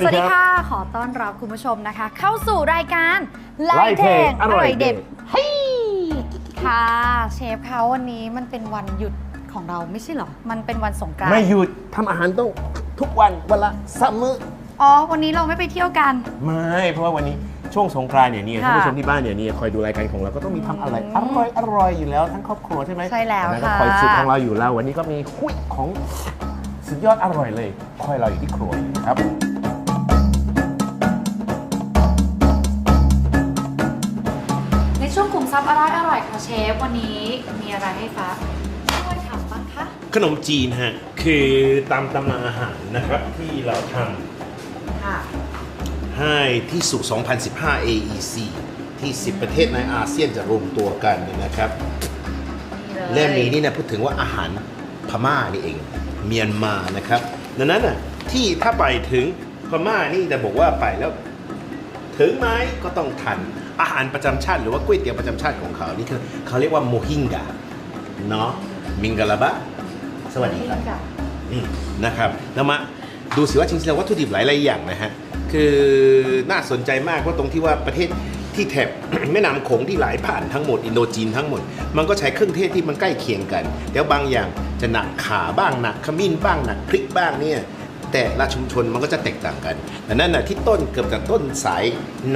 สวัสดีครับค่ะ ขอต้อนรับคุณผู้ชมนะคะ เข้าสู่รายการไลไล่ฟ์เพเพลลงงออร่ร่ออยยเด็เด็ดดเฮ้ยค่ะเชฟเขาวันนี้มันเป็นวันหยุดของเราไม่ใช่เหรอ มันเป็นวันสงกรานไม่ต์หยุดทำอาหารต้องทุกวันวันละสามมื้ออ๋อ วันนี้เราไม่ไปเที่ยวกัน ไม่ เพราะว่าวันนี้ช่วงสงกรานต์เนี่ยนี่ค่ะท่านผู้ชมที่บ้านเนี่ยนี่คอยดูรายการของเราก็ต้องมีทำอะไรอือมร่อยอร่อยอยู่แล้วทั้งครอบครัวใช่ไหมใช่แล้วอันนั้นก็ค่ะคอยสูตรของเราอยู่แล้ววันนี้ก็มีคุยของสุดยอดอร่อยเลย คอยเราอยู่ที่ครัวอยู่นะครับ ในช่วงกลุ่มซับอร่อยอร่อยค่ะเชฟ วันนี้มีอะไรให้ฟ้าช่วยทำบ้างคะขนมจีนฮะ คือตามตำราอาหารนะครับที่เราทค่ะำให้ที่สุ2015 AEC ที่ 10 ประเทศในอาเซียนจะรวมตัวกันเนี่ยนะครับ เล่มนี้นี่นะพูดถึงว่าอาหารพม่านี่เองเมียนมานะครับดังนั้นน่ะที่ถ้าไปถึงพม่านี่จะบอกว่าไปแล้ว ถึงไหมก็ต้องทัน อาหารประจำชาติหรือว่าก๋วยเตี๋ยวประจำชาติของเขานี่คือเขาเรียกว่าโมฮิงกาเนาะมิงกาลาบะสวัสดีครับนี่นะครับแล้วมาดูสิว่าจริงๆแล้ววัตถุดิบหลายๆอย่างนะฮะคือน่าสนใจมากเพราะตรงที่ว่าประเทศที่แถบ แม่น้ำโขงที่ไหลผ่านทั้งหมดอินโดจีนทั้งหมด มันก็ใช้เครื่องเทศที่มันใกล้เคียงกันเดี๋ยวบางอย่างจะหนักขาบ้างหนักขมิ้นบ้างหนักพริกบ้างเนี่ย แต่ละชุมชนมันก็จะแตกต่างกันดังนั้นนะที่ต้นเกือบจะต้นสาย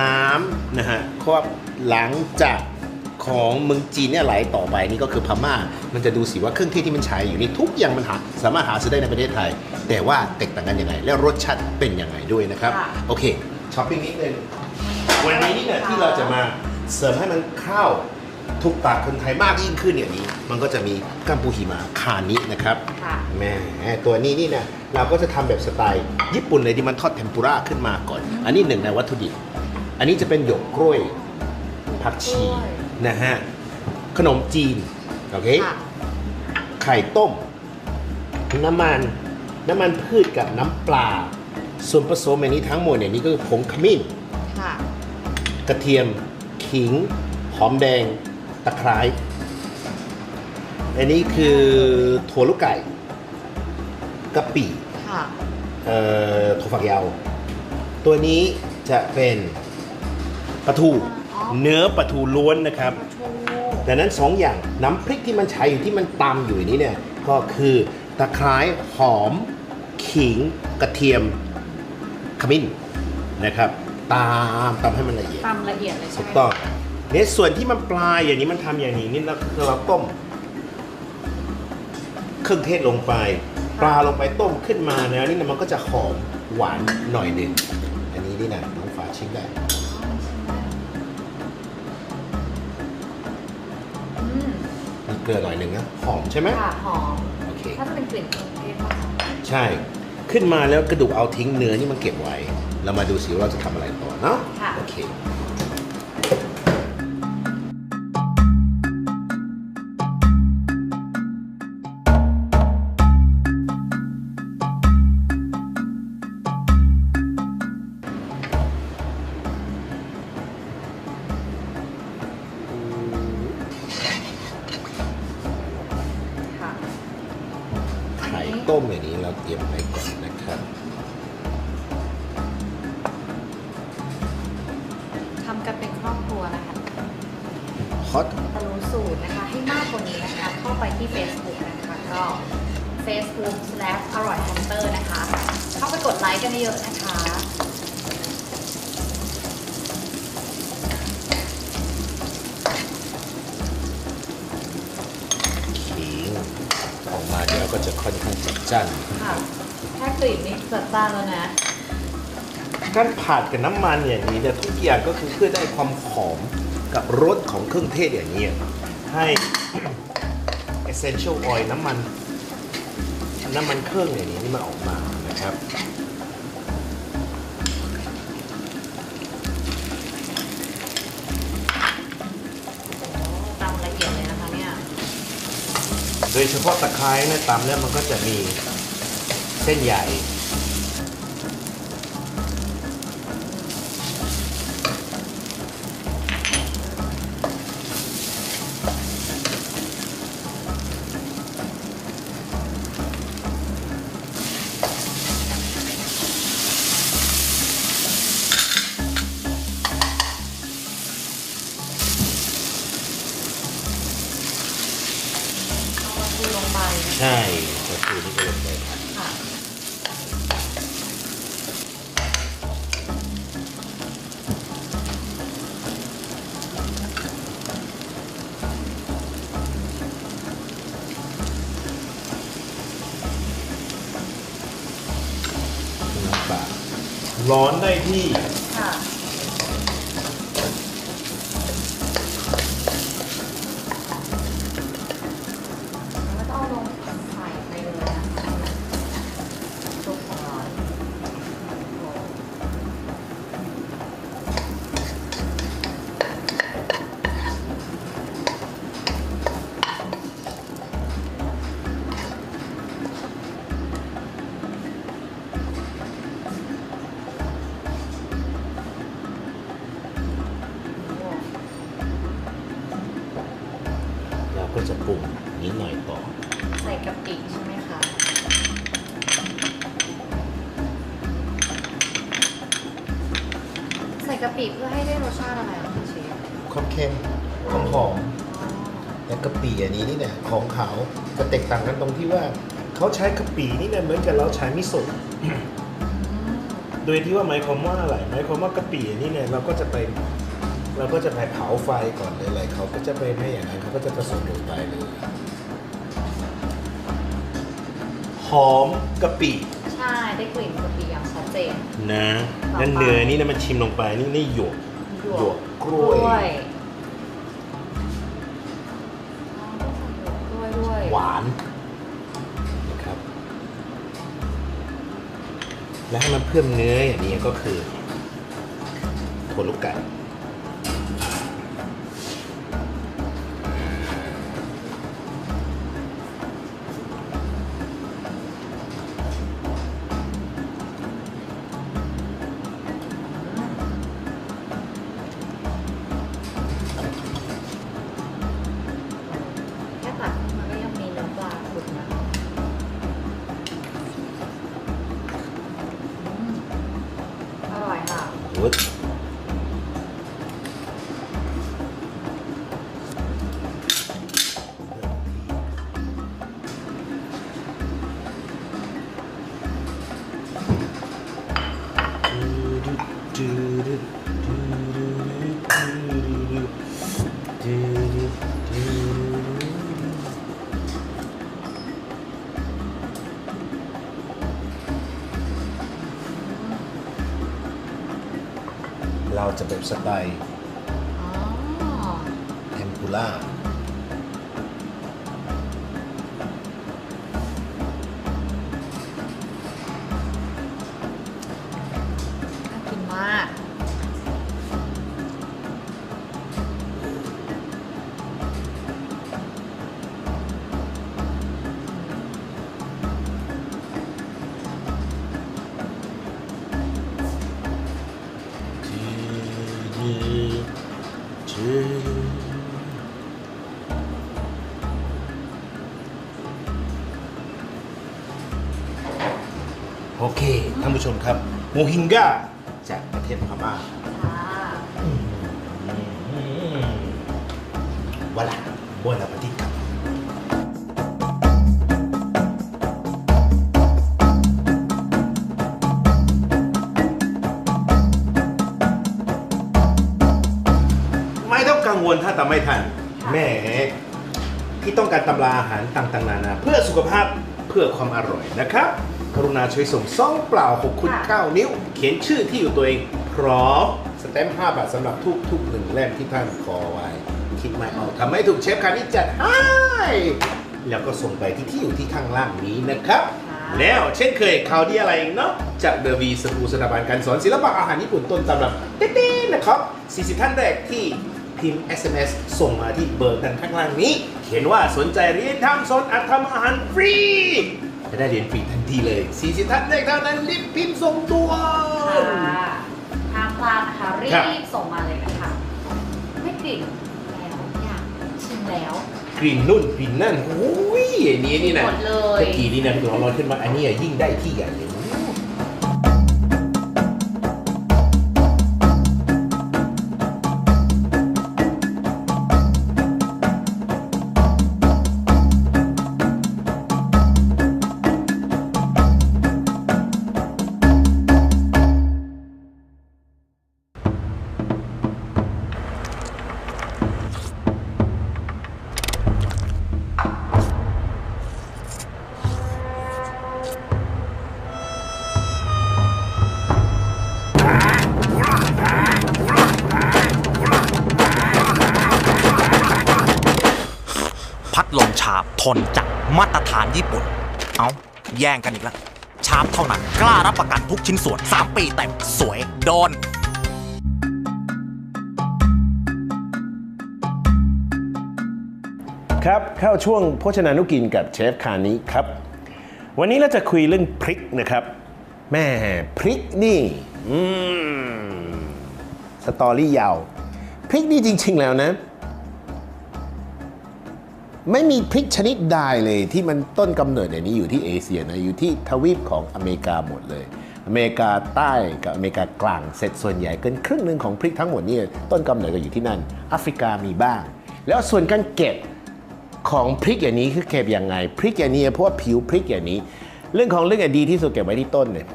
น้ำนะฮะเพราะว่าหลังจากของเมืองจีนเนี่ยไหลต่อไปนี่ก็คือพม่า มันจะดูสิว่าเครื่องเทศที่มันใช้อยู่นี่ทุกอย่างมันหาสามารถหาซื้อได้ในประเทศไทย แต่ว่าแตกต่างกันยังไง และรสชาติเป็นยังไงด้วยนะครับค่ะโอเคช้อปปิ้งนิดนึงวันนี้เนี่ยที่เราจะมาเสริมให้มันเข้าถูกปากคนไทยมากยิ่งขึ้นอย่างนี้ มันก็จะมีกัมพูหิมะคานินะครับค่ะ แหม่ตัวนี้นี่นะเราก็จะทำแบบสไตล์ญี่ปุ่นเลยที่มันทอดเทมปุระขึ้นมาก่อน อันนี้หนึ่งในวัตถุดิบ อันนี้จะเป็นหยวกกล้วยผักชีกล้วย นะฮะขนมจีนโอเค ค่ะ ไข่ต้ม น้ำมัน น้ำมันพืชกับน้ำปลา ส่วนผสมในนี้ทั้งหมดเนี่ยนี่ก็คือผงขมิ้น ค่ะ กระเทียม ขิง หอมแดง ตะไคร้ อันนี้คือถั่วลูกไก่กะปิค่ะ เอ่อถั่วฝักยาว ตัวนี้จะเป็นปลาทูอ๋อ เนื้อปลาทูล้วนนะครับ ชูดังนั้นสองอย่างน้ำพริกที่มันใช้อยู่ที่มันตำอยู่นี้เนี่ยก็คือตะไคร้หอม ขิงกระเทียมขมิ้นนะครับตามตำให้มันละเอียดตำละเอียดเลยใช่ถูไหกมต้องเนี่ยส่วนที่มันปลายอย่างนี้มันทำอย่างนี้นี่เราคือเราต้ม เครื่องเทศลงไปปลาลงไปต้มขึ้นมาแล้วนี่นะมันก็จะหอมหวานหน่อยหนึ่งอันนี้นี่นะน้องฝาชิมได้อืมมีเกลือหน่อยหนึ่งนะหอมใช่ไหมค่ะหอมโอเคถ้าจะเป็นกลิ่นเครื่องเทศมากใช่ขึ้นมาแล้วกระดูกเอาทิ้งเนื้อนี่มันเก็บไว้ เรามาดูสิว่าเราจะทำอะไรต่อเนาะค่ะโอเค ไข่ต้มอย่างนี้เราเตรียมไว้ก่อนนะครับทำกันเป็นครอบครัวนะคะฮอตถ้ารู้สูตรนะคะ ให้มากกว่านี้นะคะ เข้าไปที่ Facebook นะคะก็ Facebook slash อร่อยฮันเตอร์นะคะ เข้าไปกดไลค์กันเยอะๆนะคะ กมาเดี๋ยวก็จะค่อนข้างจัดจ้านค่ะแค่กลิ่นนี่จัดจ้านแล้วนะการผัดกับน้ำมันอย่างนี้เนี่ยทุกอย่างก็คือเพื่อได้ความหอมกับรสของเครื่องเทศอย่างนี้ให้ essential oil น้ำมัน น้ำมันเครื่องอย่างนี้นี่มันออกมานะครับ โดยเฉพาะตะไคร้เนะตำแล้วมันก็จะมีเส้นใหญ่ ร้อนได้ที่ค่ะ เราก็จะปรุงนิดหน่อยต่อใส่กะปิใช่ไหมคะใส่กะปิเพื่อให้ได้รสชาติอะไรอะคะเชฟความเค็มความหอมและกะปิอันนี้นี่เนี่ยของเขาจะแตกต่างกันตรงที่ว่า เขาใช้กะปินี่เนี่ยเหมือนกับเราใช้มิโซะโดยที่ว่าหมายความว่าอะไรหมายความว่ากะปิอันนี้เนี่ยเราก็จะไป เราก็จะไปเผาไฟก่อนเลยอะไรเขาก็จะไปไม่อย่างนั้นเขาก็จะผสมลงไปเลยหอมกะปิใช่ได้กลิ่นกะปิอย่างชัดเจน นะต่อไปนั่นเนื้อนี่นะมันชิมลงไปนี่นี่หยวกหยวหยวกกกกล้ล้ววยยอ๋อต้องใส่หยวกกล้วยด้วย หวานนะครับ และให้มันเพิ่มเนื้ออย่างนี้ก็คือโทลูกไก่ จะแบบสไตล์อ๋อเทมปุระ ผู้ชมครับโมฮิงกาจากประเทศพม่าค่ะวลาบนปฏิกับไม่ต้องกังวลถ้าทำไม่ทันแหม่ที่ต้องการตำราอาหารต่างๆนานาเพื่อสุขภาพเพื่อความอร่อยนะครับ กรุณาช่วยส่งซองเปล่า6คุณ9นิ้ว เขียนชื่อที่อยู่ตัวเอง พร้อมสแตมป์5บาทสำหรับทุกทุกๆหนึ่งเล่มที่ท่านขอไว้ คิดไม่ออกทำไม่ถูกเชฟคานี้จัดให้แล้วก็ส่งไปที่ที่อยู่ที่ข้างล่างนี้นะครับ แล้วเช่นเคยข่าวดีอะไรอีกเนาะจากเดอะวีสกูสถาบันการสอนศิลปะอาหารญี่ปุ่นต้นตำรับเต้นๆนะครับ 40 ท่านแรกที่พิมพ์ SMS ส่งมาที่เบอร์กันข้างล่างนี้ เขียนว่าสนใจเรียนทำสอนอัดทำอาหารฟรี จะได้เรียนฟรีทันทีเลย 40 ท่านแรกเท่านั้นรีบพิมพ์ส่งตัว ค่ะห้ามพลาดนะคะรีครับ บส่งมาเลยนะคะ ไม่กลิ่นแล้วอยากชิมแล้วกลิ่นนุ่นกลิ่นนั่นโอ้ยอันนี้นี่นะหมดเลยตะกี้นี่นะร้อนๆขึ้นมาอันนี้อะยิ่งได้ที่ใหญ่เลย แย่งกันอีกแล้วชาบเท่านั้น กล้ารับประกันทุกชิ้นส่วน 3 ปีเต็ม สวย โดนครับ เข้าช่วงโภชนานุกินกับเชฟคานี้ครับ วันนี้เราจะคุยเรื่องพริกนะครับ แม่พริกนี่อืมสตอรี่ยาว พริกนี่จริง ๆ แล้วนะ ไม่มีพริกชนิดใดเลยที่มันต้นกำเนิดในนี้อยู่ที่เอเชียนะอยู่ที่ทวีปของอเมริกาหมดเลย อเมริกาใต้กับอเมริกากลางเสร็จส่วนใหญ่เกินครึ่งหนึ่งของพริกทั้งหมดนี่ต้นกำเนิดก็อยู่ที่นั่นแอฟริกามีบ้าง แล้วส่วนการเก็บของพริกอย่างนี้คือเก็บยังไงพริกอย่างนี้เพราะว่าผิวพริกอย่างนี้ เรื่องของเรื่องอดีที่สุดเก็บไว้ที่ต้นเนี่ย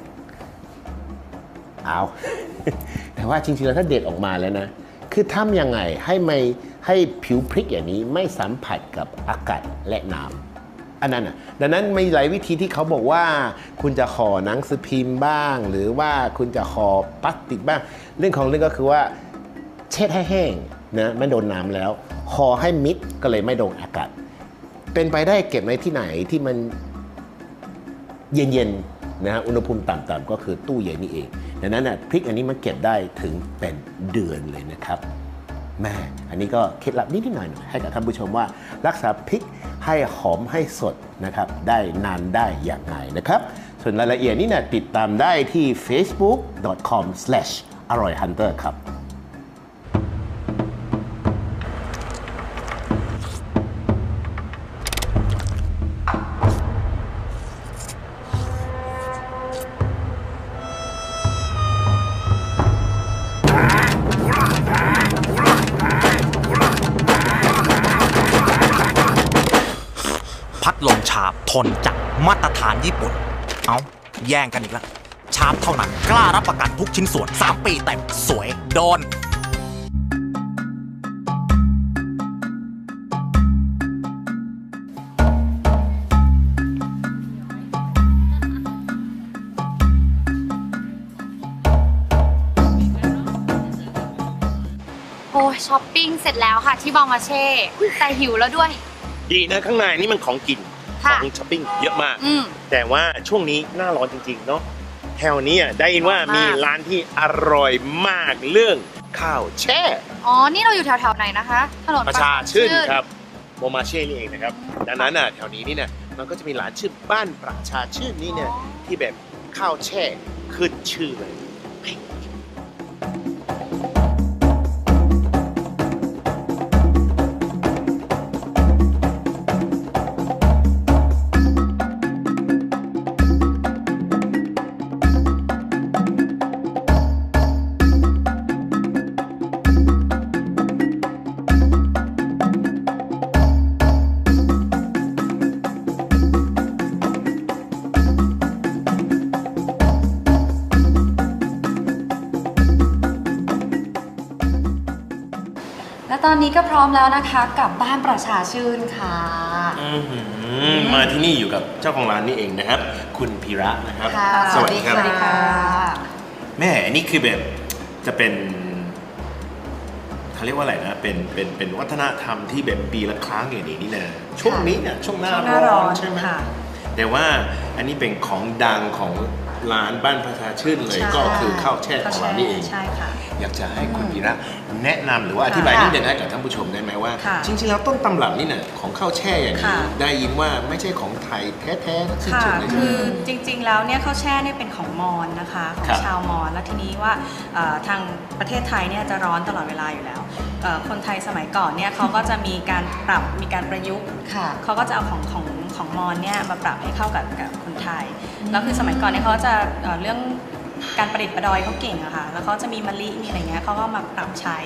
เอาแต่ว่าจริงๆแล้วถ้าเด็ดออกมาแล้วนะ คือทำยังไงให้ไม่ให้ผิวพริกอย่างนี้ไม่สัมผัสกับอากาศและน้ำอันนั้นอะดังนั้นมีหลายวิธีที่เขาบอกว่า คุณจะห่อหนังสือพิมพ์บ้าง หรือว่าคุณจะห่อพลาสติกบ้าง เรื่องของเรื่องก็คือว่า เช็ดให้แห้งนะไม่โดนน้ำแล้วห่อให้มิดก็เลยไม่โดนอากาศ เป็นไปได้เก็บในที่ไหนที่มันเย็นๆนะฮะอุณหภูมิต่ำๆก็คือตู้เย็นนี่เอง ดังนั้นน่ะพริกอันนี้มันเก็บได้ถึงเป็นเดือนเลยนะครับแม่อันนี้ก็เคล็ดลับนิดหน่อยให้กับท่านผู้ชมว่า รักษาพริกให้หอมให้สดนะครับได้นานได้อย่างไรนะครับ ส่วนรายละเอียดนี่นะติดตามได้ที่ facebook.com slash อร่อย hunter ครับ นจากมาตรฐานญี่ปุ่น เอาแย่งกันอีกแล้วชาบเท่านั้น กล้ารับประกันทุกชิ้นส่วน 3 ปีเต็ม สวย โดน โอ้ยช้อปปิ้งเสร็จแล้วค่ะที่บองมาเช่ แต่หิวแล้วด้วย ดีนะข้างในนี่มันของกิน ขค่ะองช้อปปิ้งเยอะมากอืมแต่ว่าช่วงนี้หน้าร้อนจริงๆเนาะแถวนี้อะได้ยินว่าร้อนมากมีร้านที่อร่อยมากเรื่องข้าวแช่ อ๋อ นี่เราอยู่แถวๆไหนนะคะ ถนนประชาชื่นครับโมมาเช่นี่เองนะครับ ดังนั้นอะแถวนี้นี่เนี่ยมันก็จะมีร้านชื่อบ้านประชาชื่นนี่เนี่ยที่แบบข้าวแช่ขึ้นชื่อเลย อนนี้ก็พร้อมแล้วนะคะกับบ้านประชาชื่นค่ะ อื้อหือมาที่นี่อยู่กับเจ้าของร้านนี่เองนะครับ คุณพีระนะครับค่ะสวัสดีครับสวัสดีค่ะ แม่อันนี้คือแบบจะเป็นเขาเรียกว่าอะไรนะเป็นเป็นเป็นวัฒนธรรมที่แบบปีละครั้งอย่างนี้นี่นะช่วงนี้เนี่ยช่วงหน้าช่วงหน้าร้ร้ออนนใช่ไหมค่ะ แต่ว่าอันนี้เป็นของดังของ ร้านบ้านประชาชื่นเลย ใช่ก็คือข้าวแช่ของร้านนี่เอง ใช่ค่ะ อยากจะให้คุณพีระแนะนำหรือว่าอธิบายค่ะนิดนึงให้กับท่านผู้ชมได้ไหมว่า ค่ะจริงๆแล้วต้นตำรับนี่เนี่ยของข้าวแช่อย่างนี้ค่ะ ได้ยินว่าไม่ใช่ของไทยแท้ๆทั้งสิ้นค่ะจุดเลยใช่คืไหม อจริงๆ แล้วเนี่ยข้าวแช่เนี่ยเป็นของมอญนะคะ ของครับชาวมอญแล้วทีนี้ว่าเอ่อทางประเทศไทยเนี่ยจะร้อนตลอดเวลาอยู่แล้วเอ่อ คนไทยสมัยก่อนเนี่ยเขาก็จะมีการปรับมีการประยุกต์ค่ะเขาก็จะเอาของของของมอญเนี่ยมาปรับให้เข้ากับกับคนไทยแล้วคือสมัยก่อนเนี่ยเขาจะเอ่อเรื่องการประดิษฐ์ประดอยเขาเก่งอะค่ะแล้วเขาจะมีมะลิมีอะไรเงี้ยเขาก็มาปรับใช้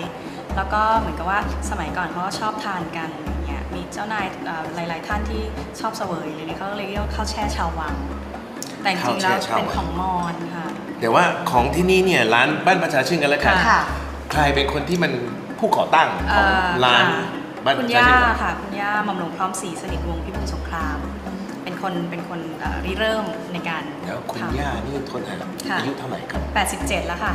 แล้วก็เหมือนกับว่าสมัยก่อนเขาก็ชอบทานกันอย่างเงี้ยมีเจ้านายเอ่อหลาย ๆ ท่านที่ชอบเสวยเลยเนี่ยเขาก็เลยเรียกว่าข้าวแช่ชาววัง แต่จริงๆแล้วข้าวแช่ชาววังเป็นของมอญค่ะแต่ว่าของที่นี่เนี่ยร้านบ้านประชาชื่นกันแล้วกันค่ะใครเป็นคนที่มัน ผู้ก่อตั้งขเอ่องอร้านค่ะบ้านปคุณระชาย่าชื่นครับค่ะ คุณย่าหม่อมหลวงพร้อมศรีสนิทวงศ์พิบูลสงคราม เป็นคนเป็นคนเอ่อริเริ่มในการแล้วคุณทำย่านี่โทษนะค่ะอายุเท่าไหร่ครับ 87 แล้วค่ะ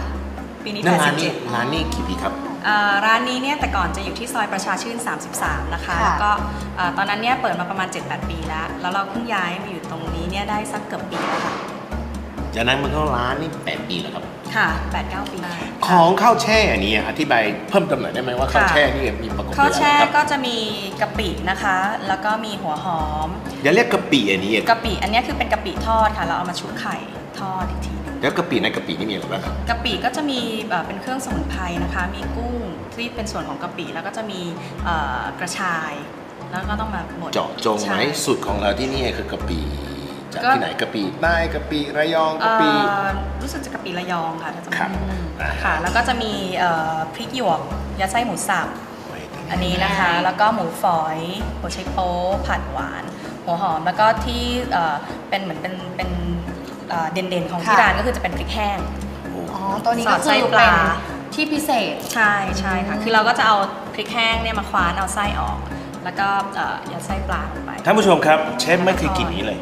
ปีนี้นั่นร้านนี้87 ร้านนี้กี่ปีครับเอ่อร้านนี้เนี่ยแต่ก่อนจะอยู่ที่ซอยประชาชื่น 33 นะคะค่ะแล้วก็เอ่อตอนนั้นเนี่ยเปิดมาประมาณ 7-8 ปีแล้ว แล้วเราเพิ่งย้ายมาอยู่ตรงนี้เนี่ยได้สักเกือบปีแล้วค่ะ จากนั้นมันก็ร้านนี่แปดปีแล้วครับ ค่ะ8-9ปีของข้าวแช่อันนี้อธิบายเพิ่มเติมหน่อยได้ไหมว่าข้าวแช่นี่มีประกอบด้วยข้าวอะไรแช่ครับก็จะมีกะปินะคะ แล้วก็มีหัวหอมอย่าเรียกกะปิอันนี้กะปิอันเนี้ยคือเป็นกะปิทอดค่ะ เราเอามาชุบไข่ทอดอีกทีหนึงแล้วกะปิในกะปินี่มีอะไรบ้างครับกะปิก็จะมีเอ่อเป็นเครื่องสมุนไพรนะคะ มีกุ้งที่เป็นส่วนของกะปิแล้วก็จะมีเอ่อกระชาย แล้วก็ต้องมาบดเจาะจงไหมใช่สูตรของเราที่นี่คือกะปิ จากก็ที่ไหนกะปิใต้กะปิระยองกะเอ่ปิอรู้สึกจะกะปิระยองค่ะถ้าจำไม่ครับผิดอ่าค่ะ แล้วก็จะมีเอ่อพริกหยวกยัดไส้หมูสับอันนี้นะคะ แล้วก็หมูฝอยหัวไชโป๊ผัดหวาน หัวหอมแล้วก็ที่เอ่อเป็นเหมือนเป็นเป็นเอ่อเด่นๆของที่ค่ะร้านก็คือจะเป็นพริกแห้งอ๋อตัวนี้สก็อดคืไส้อปเป็นลาที่พิเศษใช่ใช่ค่ะคือเราก็จะเอาพริกแห้งเนี่ยมาคว้านเอาไส้ออก แล้วก็เอ่อยัดไส้ปลาลงไปท่านผู้ชมครับเชฟไม่เคยกินนี้เลย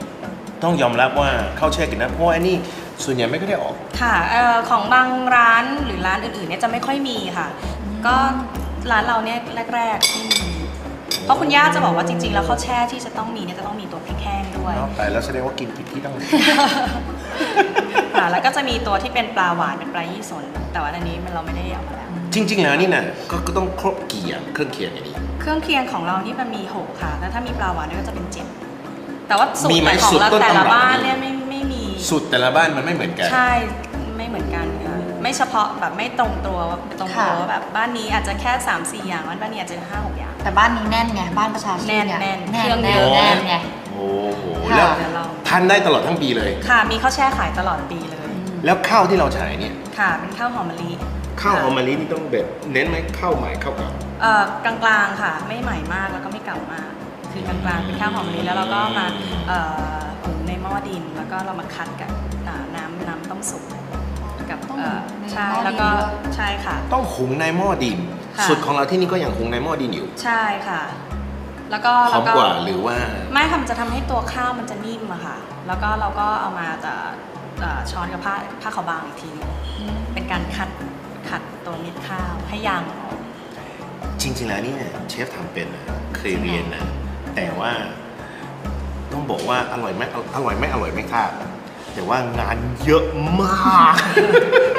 ต้องยอมรับว่าข้าวแช่กินนะเพราะว่าอันนี้ส่วนใหญ่ไม่ค่อยได้ออก ค่ะเอ่อของบางร้านหรือร้านอื่นๆเนี่ยจะไม่ค่อยมีค่ะ ก็ร้านเราเนี่ยแรกๆที่มีเพราะคุณย่าจะบอกว่าจริงๆ แล้วข้าวแช่ที่จะต้องมีเนี่ยจะต้องมีตัวพริกแห้งด้วยเนาะแต่แล้วแสดงว่ากินผิดที่ต้อง ค่ะแล้วก็จะมีตัวที่เป็นปลาหวานเป็นปลายี่สน แต่ว่าอันนี้มันเราไม่ได้เอามาแล้ว จริง ๆ แล้วนี่นะก็ก็ต้องครบกี่อย่างเครื่องเคียงอย่างนี้ เครื่องเคียงของเรานี่มันมีหกค่ะ แล้วถ้ามีปลาหวานเนี่ยก็จะเป็นเจ็ด แต่ว่าสูตมีรไหมของสูตรเราต้นแต่ตำรัละบ บ้านเนี่ยไม่ไม่มี สูตรแต่ละบ้านมันไม่เหมือนกัน ใช่ไม่เหมือนกันค่ะไม่เฉพาะแบบไม่ตรงตัวตรงตัวค่ะ ว่าแบบบ้านนี้อาจจะแค่ 3 4 อย่างบ้านนี้อาจจะ5 6อย่าง แต่บ้านนี้แน่นไง บ้านประชาชนแน่นเนี่ยแน่นแน่นเครื่อง แน่เยนอะแน่นไง โอ้โห ค่ะ แล้วเดี๋ยวเราทานได้ตลอดทั้งปีเลย ค่ะมีข้าวแช่ขายตลอดปีเลย แล้วข้าวที่เราใช้เนี่ย ค่ะเป็นข้าวหอมมะลิข้าวหอมค่ะมะลินี่ต้องแบบเน้นไหมข้าวใหม่ข้าวเก่า เอ่อกลางๆค่ะ ไม่ใหม่มากแล้วก็ไม่เก่ามาก คือกลางๆเป็นข้าวหอมมะลิแล้วเราก็มาเอ่อหุงในหม้อดิน แล้วก็เรามาคัดกับอ่าน้ำน้ำต้มสุกกับต้องเอ่อในใช่หม้อดินแล้วก็ด้วยใช่ค่ะ ต้องหุงในหม้อดินค่ะสูตรของเราที่นี่ก็ยังหุงในหม้อดินอยู่ ใช่ค่ะ แล้วก็หอมแล้กว่าหรือว่า ไม่ค่ะมันจะทำให้ตัวข้าวมันจะนิ่มอะค่ะ แล้วก็เราก็เอามาจะเอ่อช้อนกับผ้าผ้าขาวบางอีกทีนึงเป็นการคัดขัดตัวเม็ดข้าวให้ยางออกจริงๆแล้วเนี่ยเชฟทำเป็นนะเคยเรียนนะ แต่ว่า ต้องบอกว่าอร่อยไหมอร่อยไหมอร่อยไม่ทราบแต่ว่างานเยอะมาก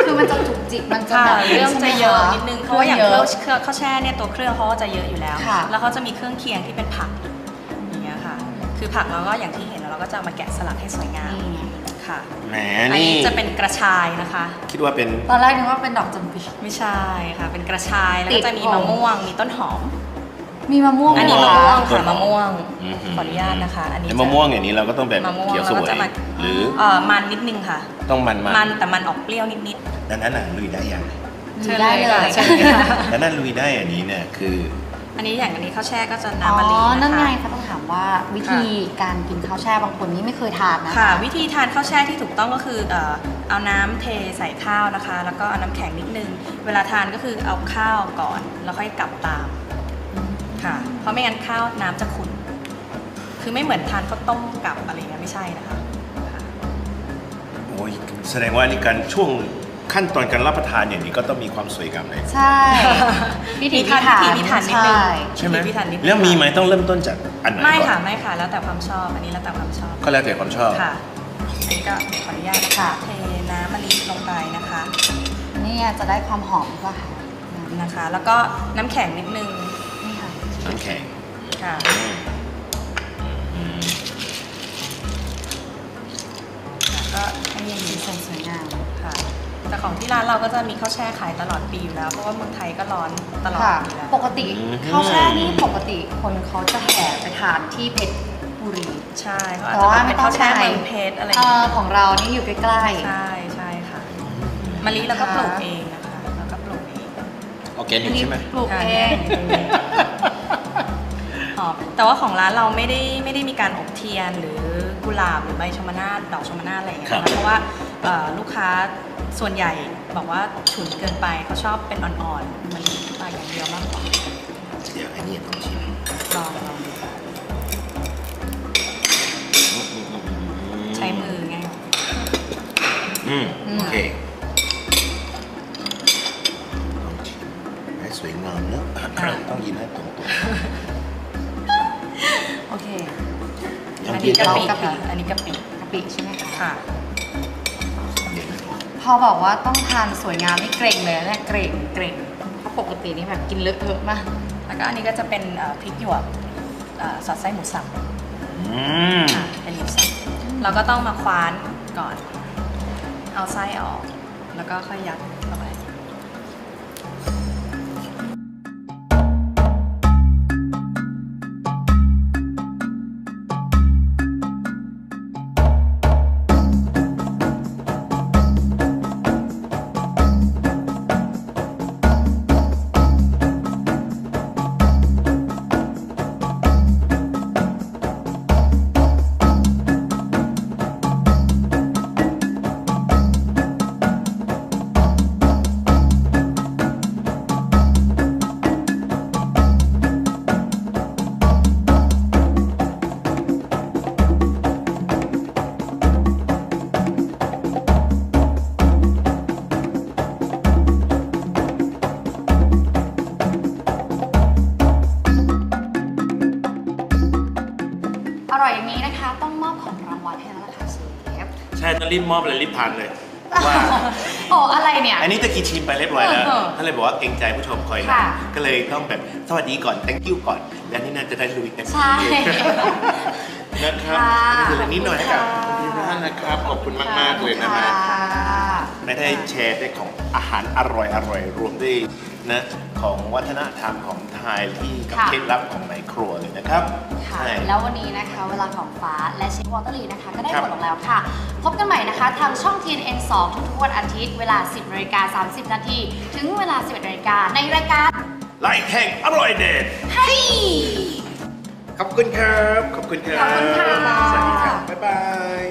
คือมันจะจุกจิกมันจะค่ะแบบเรื่องจะเยอะใช่ไหมคนิดนึงเพราะว่าอย่างเยเครื่ออะงเครื่องข้าวแช่เนี่ยตัวเครื่องเขาก็จะเยอะอยู่แล้วค่ะแล้วเขาจะมีเครื่องเคียงที่เป็นผักอย่างเงี้ยค่ะ คือผักเราก็อย่างที่เห็นเราก็จะเอามาแกะสลักให้สวยงามนี่ไงค่ะแหมอันนี่นี้จะเป็นกระชายนะคะ คิดว่าเป็นตอนแรกนึกว่าเป็นดอกจำปีไม่ใช่ค่ะ เป็นกระชายแล้วติก็ดจะมีผมมะม่วงมีต้นหอม มีมะม่วงอันนี้เหรมะม่วงต้ค่ะนหอมมะม่วงอื้อหืขออนุญาตนะคะ อันนี้แล้วมะม่วงอย่างนี้เราก็ต้องแบบมะม่วงเขียวสเราวก็ยจะมาหรือเอ่อมันนิดนึงค่ะ ต้องมันมามันแต่มันออกเปรี้ยวนิดดังนั้นน่ะลุยได้ยังๆมีได้เลยเชิญเลยค่ะดังนั้นลุยได้อันนี้เนี่ยคืออันนี้อย่างอันนี้ข้าวแช่ก็จะอ๋น้ำมะลิอนะคะนั่นไงเขาต้องถามว่าวิธีการกินข้าวแช่บางคนนี่ไม่เคยทานนะค่ะ วิธีทานข้าวแช่ที่ถูกต้องก็คือเอ่อเอาน้ำเทใส่ข้าวนะคะ แล้วก็เอาน้ำแข็งนิดนึง เวลาทานก็คือเอาข้าวก่อน แล้วค่อยกลับตาม ค่ะ เพราะไม่งั้นข้าวน้ำจะขุ่น คือไม่เหมือนทานข้าวต้มกับอะไรเงี้ยไม่ใช่นะคะค่ะโอ้ยแสดงว่านี่การช่วงขั้นตอนการรับประทานอย่างนี้ก็ต้องมีความสวยงามเลยใช่พิถีพิพิถันถันพิถีพิถันนิดนึง ใช่ใช่ไหมพิถีพิถันนิดนึง แล้วมีไหมต้องเริ่มต้นจากอันไหนไม่ก่ค่ะอนไม่ค่ะ แล้วแต่ความชอบอันนี้แล้วแต่ความชอบ ก็แล้วแต่ความชอบ ค่ะอันนี้ก็ขออนุญาตนะคะเทน้ำมะลิลงไปนะคะนี่จะได้ความหอมกว่าค่ะนะคะ แล้วก็น้ำแข็งนิดนึง นี่ค่ะน้ำแข็งค่ะ อืมอืมก็ให้เย็นสีสันสวยงามค่ะ แต่ของที่ร้านเราก็จะมีข้าวแช่ขายตลอดปีอยู่แล้ว เพราะว่าเมืองไทยก็ร้อนตลอดค่ะอยู่แล้ว ปกติข้าวแช่นี่ปกติคนเขาจะแห่ไปทานที่เพชรบุรี ใช่เขาอาจแต่จะว่าแบบไม่เป็นต้อข้างวแช่ไปเมืองเพชรอะไรอเอย่างเงี้อยของเรานี่อยู่ใกล้ใช่ใช่ค่ะมะลิเราก็นะคะปลูกเองนะคะแล้วก็ปลูกเองออร์แกๆนิกใช่ไหมปลูกค่ะเองห อมแต่ว่าของร้านเราไม่ได้ไม่ได้มีการอบเทียนหรือกุหลาบหรือใบชมนาทดอกชมนาทอะไรอย่างเงี้ยครับนะคะเพราะว่าเอ่อลูกค้าส่วนใหญ่บอกว่าฉุนเกินไปเขาชอบเป็นอ่อนๆมันปากอย่างเดียวมากกว่าเดี๋ยวไอ้นี่ต้องชิมลองลองดูค่ะใช้มือไงอืมโอเค ต้องยินให้ตรงตัวโอเคยังอันกินี้นกะเอาปิค่ะ อันนี้กะปิกะปิใช่ไหมคะค่ะ พอบอกว่าต้องทานสวยงามนี่เกรงเลยนะเนี่ยเกรงเกรงเพราะปกตินี่แบบกินเลอะเทอะมาก แล้วก็อันนี้ก็จะเป็นเอ่อพริกหยวกเอ่อสอดไส้หมูสับอืมค่ะเป็นหมูสับเราก็ต้องมาคว้านก่อน เอาไส้ออก แล้วก็ค่อยยัด รีบมอบเลยรีบทานเลยว่าโอ้อะไรเนี่ย อันนี้ตะกี้ชิมไปเรียบร้อยแล้วเออท่านเลยบอกว่าเกรงใจผู้ชมคอยนะค่ะก็เลยต้องแบบสวัสดีก่อน thank you ก่อน แล้วนี่น่าจะได้ลุยเต็มใช่ที่นะครับค่ะอันนี้คือนิดหน่อยให้กับขอบคุณที่ค่ะร้านนะครับ ขอบคุณมากๆเลยนะฮะค่ะไม่ได้แชร์ได้ของอาหารอร่อยอร่อยรวมด้วยนะของวัฒนธรรมของไทยที่กับค่ะเคล็ดลับของใน ครัวเลยนะครับค่ะ ใช่ แล้ววันนี้นะคะ เวลาของฟ้าและเชฟวอเตอร์ลีนะคะ ก็ได้ครับหมดลงแล้วค่ะ พบกันใหม่นะคะ ทางช่อง TNN 2 ทุกๆวันอาทิตย์ เวลา 10นาฬิกา30 นาที ถึงเวลา 11นาฬิกาในรายการไลท์แข่งอร่อยเด็ดเฮ้ยขอบคุณครับ ขอบคุณครับขอบคุณค่ะ สวัสดีครับ บ๊ายบาย